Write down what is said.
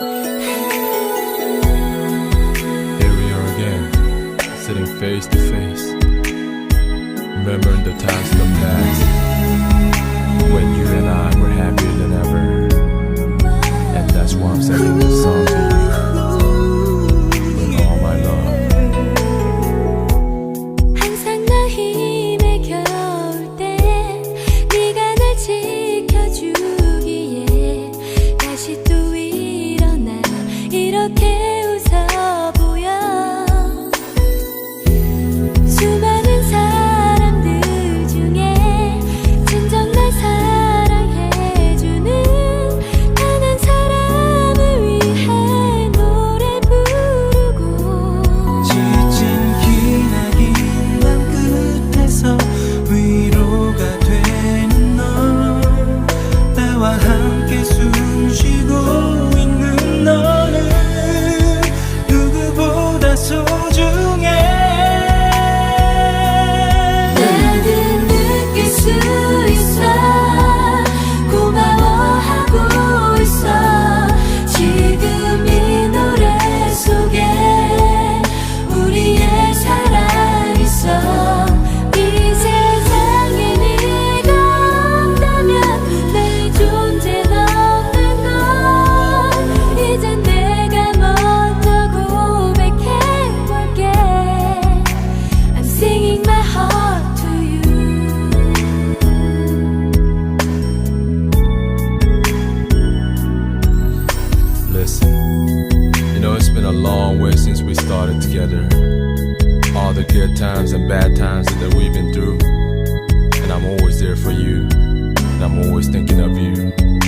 Here we are again, sitting face to face, remembering the times of the past when you and I were happier than. a long way since we started together. All the good times and bad times that we've been through. And I'm always there for you. And I'm always thinking of you.